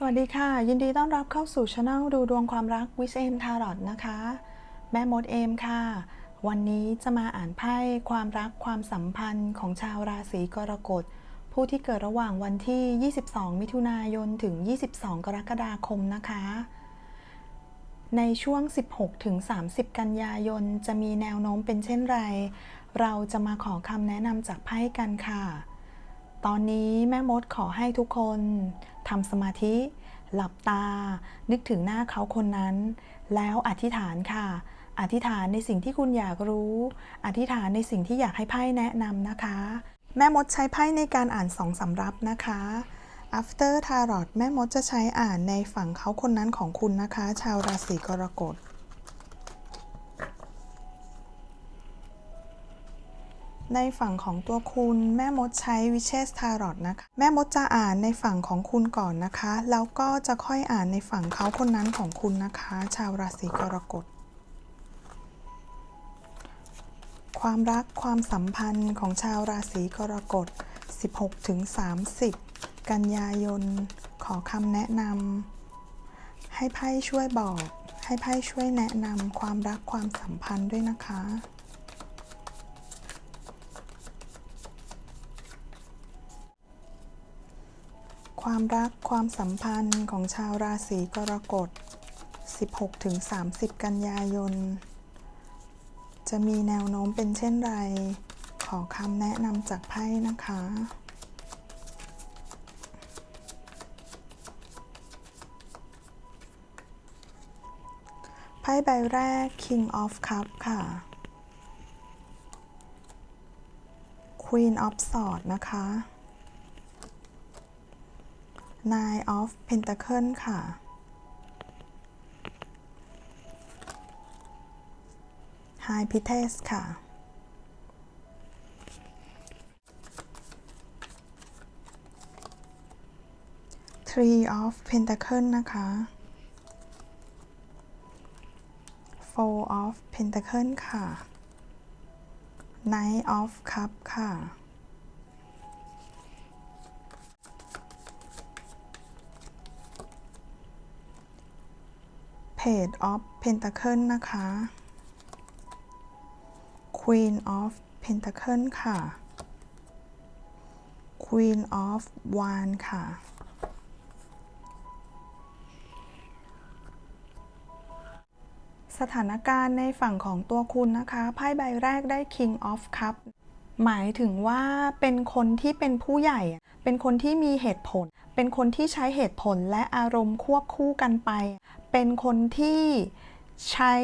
สวัสดีค่ะ ยินดีต้อนรับเข้าสู่ช anel ดูดวงความรักวิสเอมทารอตนะคะ แม่มดเอมค่ะ วันนี้จะมาอ่านไพ่ความรักความสัมพันธ์ของชาวราศีกรกฎ ผู้ที่เกิดระหว่างวันที่ 22 มิถุนายนถึง 22 กรกฎาคมนะคะ ในช่วง 16 ถึง 30 กันยายน จะมีแนวโน้มเป็นเช่นไร เราจะมาขอคำแนะนำจากไพ่กันค่ะ ตอนนี้แม่มดขอให้ทุกคนทำสมาธิ หลับตา นึกถึงหน้าเขาคนนั้น แล้วอธิษฐานค่ะ อธิษฐานในสิ่งที่คุณอยากรู้ อธิษฐานในสิ่งที่อยากให้ไพ่แนะนำนะคะ แม่มดใช้ไพ่ในการอ่านสองสำรับนะคะ after tarot แม่มดจะใช้อ่านในฝั่งเขาคนนั้นของคุณนะคะ ชาวราศีกรกฎ ในฝั่งของตัวคุณแม่มดใช้วิเชสทารอตนะคะ แม่มดจะอ่านในฝั่งของคุณก่อนนะคะ แล้วก็จะค่อยอ่านในฝั่งเขาคนนั้นของคุณนะคะ ชาวราศีกรกฎความรักความสัมพันธ์ของชาวราศีกรกฎ 16-30 กันยายน ขอคำแนะนำให้ไพ่ช่วยบอก ให้ไพ่ช่วยแนะนำความรักความสัมพันธ์ด้วยนะคะ ความรักความสัมพันธ์ของชาวราศีกรกฎ 16-30 กันยายน จะมีแนวโน้มเป็นเช่นไร ขอคำแนะนำจากไพ่นะคะไพ่ใบแรก King of Cup ค่ะ Queen of Swords นะคะ Nine of Pentacle ค่ะ High Priestess ค่ะ Three of Pentacle นะคะ Four of Pentacle ค่ะ Knight of Cup ค่ะ Page of Pentacle นะคะ Queen of Pentacle ค่ะ Queen of Wand ค่ะ สถานการณ์ในฝั่งของตัวคุณนะคะ ไพ่ใบแรกได้ King of Cup หมายถึงว่าเป็นคนที่เป็นผู้ใหญ่ เป็นคนที่มีเหตุผล เป็นคนที่ใช้เหตุผลและอารมณ์ควบคู่กันไป เป็นคนที่ใช้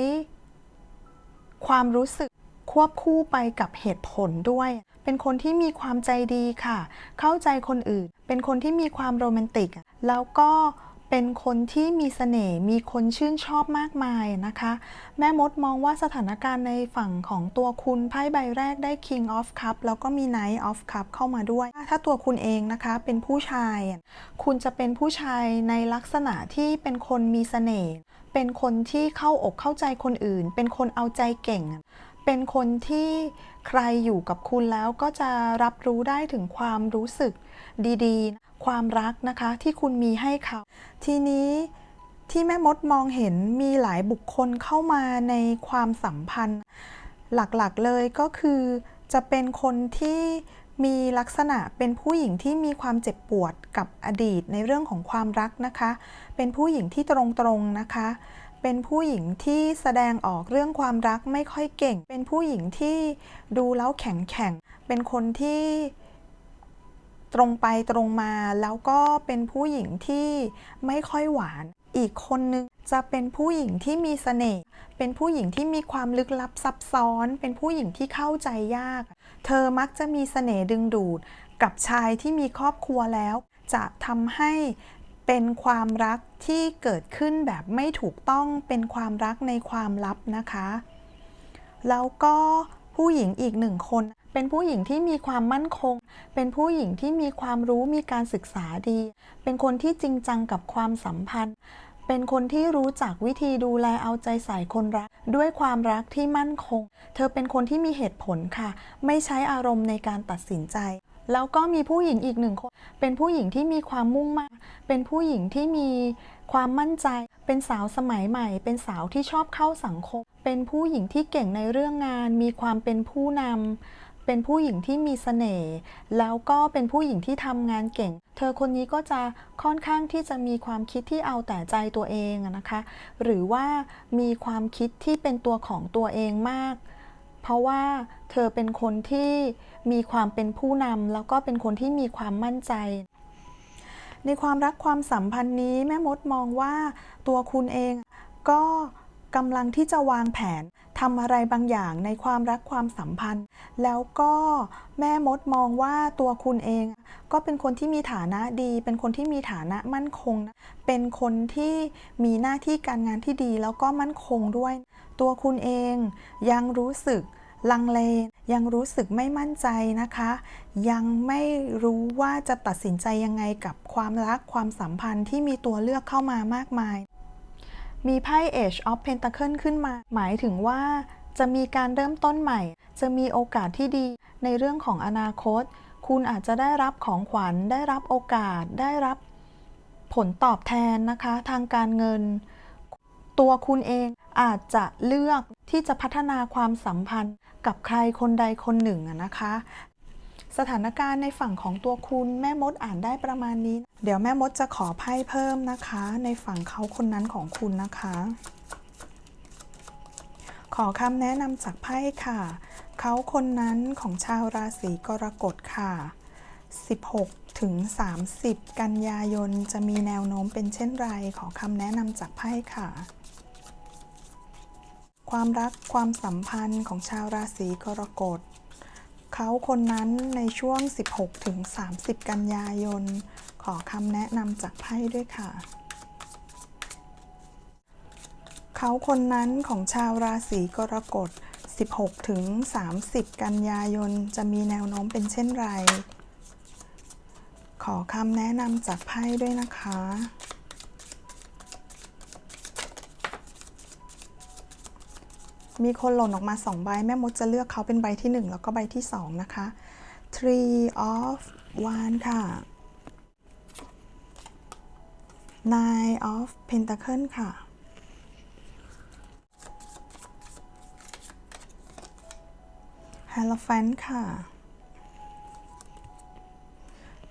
ความรู้สึกควบคู่ไปกับเหตุผลด้วย เป็นคนที่มีความใจดีค่ะ เข้าใจคนอื่น เป็นคนที่มีความโรแมนติก แล้วก็ เป็นคนที่มีเสน่ห์มีคนชื่นชอบมากมายนะคะ แม่มดมองว่าสถานการณ์ในฝั่งของตัวคุณไพ่ใบแรกได้ King of Cup แล้วก็มี Knight of Cup เข้ามาด้วย ถ้าตัวคุณเองนะคะเป็นผู้ชาย คุณจะเป็นผู้ชายในลักษณะที่เป็นคนมีเสน่ห์เป็นคนที่เข้าอกเข้าใจคนอื่น เป็นคนเอาใจเก่ง เป็นคนที่ใครอยู่กับคุณแล้วก็จะรับรู้ได้ถึงความรู้สึกดีๆ ความรักนะคะที่คุณมีให้เขา ทีนี้ที่แม่มดมองเห็นมีหลายบุคคลเข้ามาในความสัมพันธ์ หลักๆเลยก็คือจะเป็นคนที่มีลักษณะเป็นผู้หญิงที่มีความเจ็บปวดกับอดีตในเรื่องของความรักนะคะ เป็นผู้หญิงที่ตรงๆนะคะ เป็นผู้หญิงที่แสดงออกเรื่องความรักไม่ค่อยเก่ง เป็นผู้หญิงที่ดูแล้วแข็งแข็ง เป็นคนที่ตรงไปตรงมา แล้วก็เป็นผู้หญิงที่ไม่ค่อยหวาน อีกคนนึงจะเป็นผู้หญิงที่มีเสน่ห์ เป็นผู้หญิงที่มีความลึกลับซับซ้อน เป็นผู้หญิงที่เข้าใจยาก เธอมักจะมีเสน่ห์ดึงดูด กับชายที่มีครอบครัวแล้ว จะทำให้ เป็นความรักที่เกิดขึ้นแบบไม่ถูกต้องเป็นความรักในความลับนะคะ แล้วก็ผู้หญิงอีกหนึ่งคน เป็นผู้หญิงที่มีความมั่นคง เป็นผู้หญิงที่มีความรู้มีการศึกษาดี เป็นคนที่จริงจังกับความสัมพันธ์ เป็นคนที่รู้จักวิธีดูแลเอาใจใส่คนรัก ด้วยความรักที่มั่นคง เธอเป็นคนที่มีเหตุผลค่ะ ไม่ใช้อารมณ์ในการตัดสินใจ แล้วก็มีผู้หญิงอีกหนึ่งคน เป็นผู้หญิงที่มีความมุ่งมั่น เป็นผู้หญิงที่มีความมั่นใจ เป็นสาวสมัยใหม่ เป็นสาวที่ชอบเข้าสังคม เป็นผู้หญิงที่เก่งในเรื่องงาน มีความเป็นผู้นำ เป็นผู้หญิงที่มีเสน่ห์ แล้วก็เป็นผู้หญิงที่ทำงานเก่ง เธอคนนี้ก็จะค่อนข้างที่จะมีความคิดที่เอาแต่ใจตัวเองนะคะ หรือว่ามีความคิดที่เป็นตัวของตัวเองมาก เพราะว่าเธอเป็นคนที่มีความเป็นผู้นำแล้วก็เป็นคนที่มีความมั่นใจ ในความรักความสัมพันธ์นี้แม่มดมองว่าตัวคุณเองก็กำลังที่จะวางแผนทำอะไรบางอย่างในความรักความสัมพันธ์ แล้วก็แม่มดมองว่าตัวคุณเอง ก็เป็นคนที่มีฐานะดี เป็นคนที่มีฐานะมั่นคง เป็นคนที่มีหน้าที่การงานที่ดีแล้วก็มั่นคงด้วย ตัวคุณเองยังรู้สึกลังเล ยังรู้สึกไม่มั่นใจนะคะ ยังไม่รู้ว่าจะตัดสินใจยังไงกับความรักความสัมพันธ์ที่มีตัวเลือกเข้ามามากมาย มีไพ่ Age of Pentacle ขึ้นมา หมายถึงว่าจะมีการเริ่มต้นใหม่ จะมีโอกาสที่ดีในเรื่องของอนาคต คุณอาจจะได้รับของขวัญ ได้รับโอกาส ได้รับผลตอบแทนนะคะ ทางการเงิน ตัวคุณเอง อาจจะเลือกที่จะพัฒนาความสัมพันธ์กับใครคนใดคนหนึ่งนะคะ สถานการณ์ในฝั่งของตัวคุณแม่มดอ่านได้ประมาณนี้ เดี๋ยวแม่มดจะขอไพ่เพิ่มนะคะ ในฝั่งเขาคนนั้นของคุณนะคะ ขอคำแนะนำจากไพ่ค่ะ เขาคนนั้นของชาวราศีกรกฎค่ะ 16ถึง 30 กันยายน จะมีแนวโน้มเป็นเช่นไร ขอคำแนะนำจากไพ่ค่ะ ความรักความสัมพันธ์ของชาวราศีกรกฎ เขาคนนั้นในช่วง 16 ถึง 30 กันยายน ขอคำแนะนำจากไพ่ด้วยค่ะ เขาคนนั้นของชาวราศีกรกฎ 16 ถึง 30 กันยายน จะมีแนวโน้มเป็นเช่นไร ขอคำแนะนำจากไพ่ด้วยนะคะ มีคนหล่นออกมาสองใบแม่มดจะเลือกเขาเป็นใบที่หนึ่งแล้วก็ใบที่สองนะคะ Three of Wands ค่ะ Nine of Pentacle ค่ะ Hierophant ค่ะ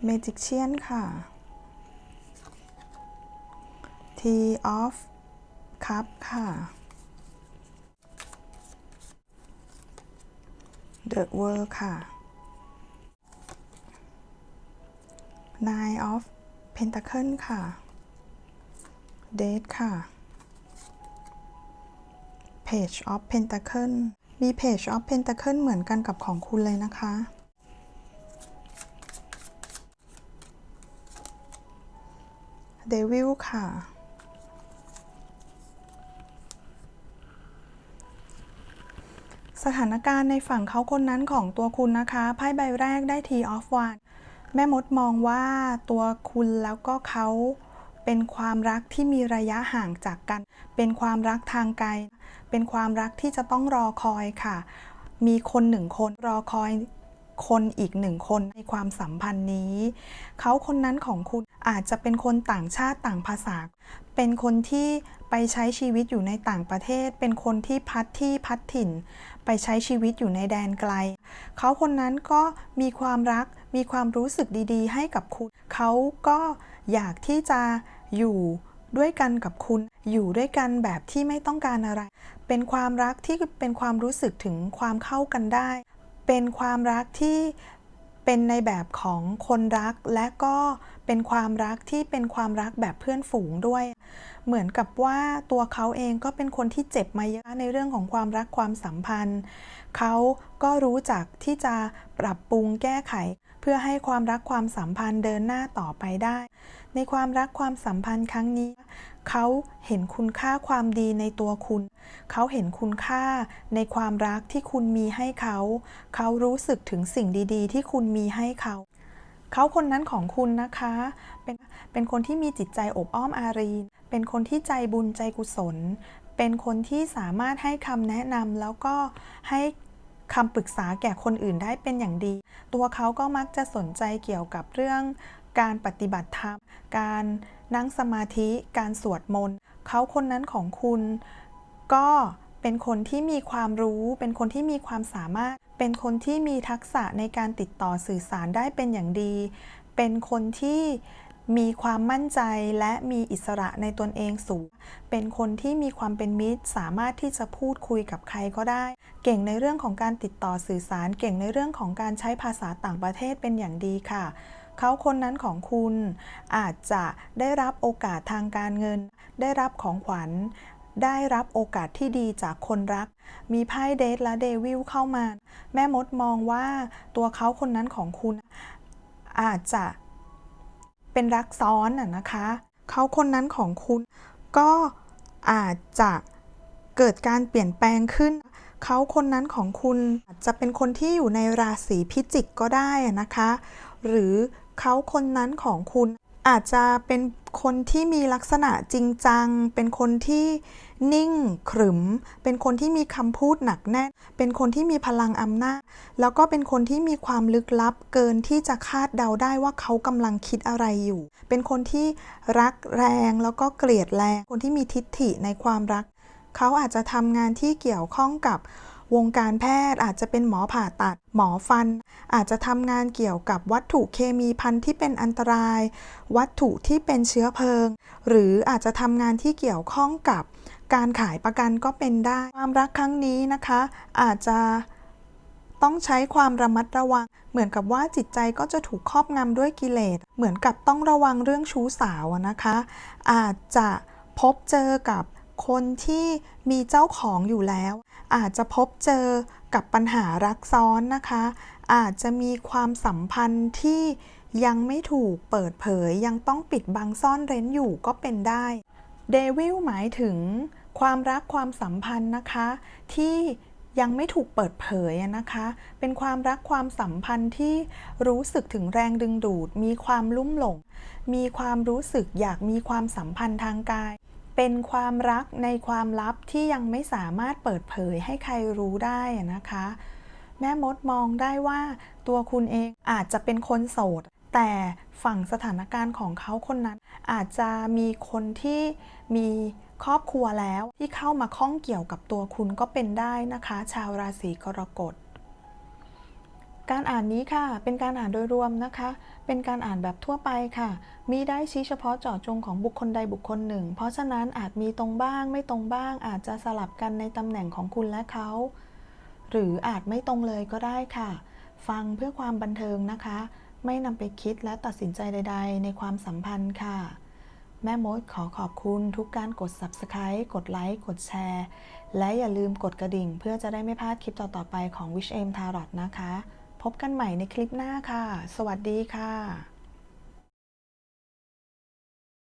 Magician ค่ะ T of Cup ค่ะ The World ค่ะ Nine of Pentacle ค่ะ Date ค่ะ Page of Pentacle มี Page of Pentacle เหมือนกันกับของคุณเลยนะคะ Devil ค่ะ สถานการณ์ในฝั่งเขาคนนั้นของตัวคุณนะคะไพ่ใบแรกได้ Tea of Wands แม่มดมองว่าตัวคุณแล้วก็เขาเป็นความรักที่มีระยะห่างจากกัน เป็นความรักทางไกล เป็นความรักที่จะต้องรอคอยค่ะ มีคนหนึ่งคนรอคอยคนอีกหนึ่งคนในความสัมพันธ์นี้ เขาคนนั้นของคุณอาจจะเป็นคนต่างชาติต่างภาษา เป็นคนที่ไปใช้ชีวิตอยู่ในต่างประเทศ เป็นคนที่พัดที่พัดถิ่น ไปใช้ชีวิตอยู่ในแดนไกล เขาคนนั้นก็มีความรัก มีความรู้สึกดีๆ ให้กับคุณ เขาก็อยากที่จะอยู่ด้วยกันกับคุณ อยู่ด้วยกันแบบที่ไม่ต้องการอะไร เป็นความรักที่เป็นความรู้สึกถึงความเข้ากันได้ เป็นความรักที่เป็นในแบบของคนรักและก็ เป็นความรักที่เป็นความรักแบบเพื่อนฝูงด้วย เหมือนกับว่าตัวเขาเองก็เป็นคนที่เจ็บมาเยอะในเรื่องของความรักความสัมพันธ์ เขาก็รู้จักที่จะปรับปรุงแก้ไข เพื่อให้ความรักความสัมพันธ์เดินหน้าต่อไปได้ ในความรักความสัมพันธ์ครั้งนี้ เขาเห็นคุณค่าความดีในตัวคุณ เขาเห็นคุณค่าในความรักที่คุณมีให้เขา เขารู้สึกถึงสิ่งดี ๆ ที่คุณมีให้เขา เขาคนนั้นของคุณนะคะ เป็นเป็นคนที่มีจิตใจอบอ้อมอารี เป็นคนที่ใจบุญใจกุศล เป็นคนที่สามารถให้คำแนะนำแล้วก็ให้คำปรึกษาแก่คนอื่นได้เป็นอย่างดี ตัวเขาก็มักจะสนใจเกี่ยวกับเรื่องการปฏิบัติธรรม การนั่งสมาธิ การสวดมนต์ เขาคนนั้นของคุณก็เป็นคนที่มีความรู้ เป็นคนที่มีความสามารถ เป็นคนที่มีทักษะในการติดต่อสื่อสารได้เป็นอย่างดี เป็นคนที่มีความมั่นใจและมีอิสระในตนเองสูง เป็นคนที่มีความเป็นมิตร สามารถที่จะพูดคุยกับใครก็ได้ เก่งในเรื่องของการติดต่อสื่อสาร เก่งในเรื่องของการใช้ภาษาต่างประเทศเป็นอย่างดีค่ะ เขาคนนั้นของคุณอาจจะได้รับโอกาสทางการเงิน ได้รับของขวัญ ได้รับโอกาสที่ดีจากคนรัก มีไพ่เดทและเดวิลเข้ามา แม่มดมองว่าตัวเขาคนนั้นของคุณ อาจจะเป็นรักซ้อนน่ะนะคะ เขาคนนั้นของคุณก็อาจจะเกิดการเปลี่ยนแปลงขึ้น เขาคนนั้นของคุณอาจจะเป็นคนที่อยู่ในราศีพิจิกก็ได้อะนะคะ หรือเขาคนนั้นของคุณ อาจจะเป็นคนที่มีลักษณะจริงจัง เป็นคนที่นิ่งขรึม เป็นคนที่มีคำพูดหนักแน่น เป็นคนที่มีพลังอำนาจ แล้วก็เป็นคนที่มีความลึกลับเกินที่จะคาดเดาได้ว่าเขากำลังคิดอะไรอยู่ เป็นคนที่รักแรงแล้วก็เกลียดแรง คนที่มีทิฐิในความรัก เขาอาจจะทำงานที่เกี่ยวข้องกับวงการแพทย์อาจจะเป็นหมอผ่าตัด หมอฟัน อาจจะทำงานเกี่ยวกับวัตถุเคมีพันที่เป็นอันตราย วัตถุที่เป็นเชื้อเพลิง หรืออาจจะทำงานที่เกี่ยวข้องกับการขายประกันก็เป็นได้ ความรักครั้งนี้นะคะ อาจจะต้องใช้ความระมัดระวัง เหมือนกับว่าจิตใจก็จะถูกครอบงำด้วยกิเลส เหมือนกับต้องระวังเรื่องชู้สาวนะคะ อาจจะพบเจอกับคนที่มีเจ้าของอยู่แล้ว อาจจะพบเจอกับปัญหารักซ้อนนะคะ อาจจะมีความสัมพันธ์ที่ยังไม่ถูกเปิดเผยยังต้องปิดบังซ่อนเร้นอยู่ก็เป็นได้เดวิลหมายถึงความรักความสัมพันธ์นะคะ ที่ยังไม่ถูกเปิดเผยนะคะ เป็นความรักความสัมพันธ์ที่รู้สึกถึงแรงดึงดูด มีความลุ่มหลง มีความรู้สึกอยากมีความสัมพันธ์ทางกาย เป็นความรักในความลับที่ยังไม่สามารถเปิดเผยให้ใครรู้ได้นะคะ แม่มดมองได้ว่าตัวคุณเองอาจจะเป็นคนโสด แต่ฝั่งสถานการณ์ของเขาคนนั้น อาจจะมีคนที่มีครอบครัวแล้วที่เข้ามาข้องเกี่ยวกับตัวคุณก็เป็นได้นะคะ ชาวราศีกรกฎการอ่านนี้ค่ะ เป็นการอ่านโดยรวมนะคะ เป็นการอ่านแบบทั่วไปค่ะ มีได้ชี้เฉพาะเจาะจงของบุคคลใดบุคคลหนึ่ง เพราะฉะนั้นอาจมีตรงบ้างไม่ตรงบ้าง อาจจะสลับกันในตำแหน่งของคุณและเขา หรืออาจไม่ตรงเลยก็ได้ค่ะ ฟังเพื่อความบันเทิงนะคะ ไม่นำไปคิดและตัดสินใจใด ๆ ในความสัมพันธ์ค่ะ แม่มดขอขอบคุณทุกการกด Subscribe กดไลค์ กดแชร์ และอย่าลืมกดกระดิ่ง เพื่อจะได้ไม่พลาดคลิปต่อๆไปของ Wish M Tarot นะคะ พบกันใหม่ในคลิปหน้าค่ะ สวัสดีค่ะ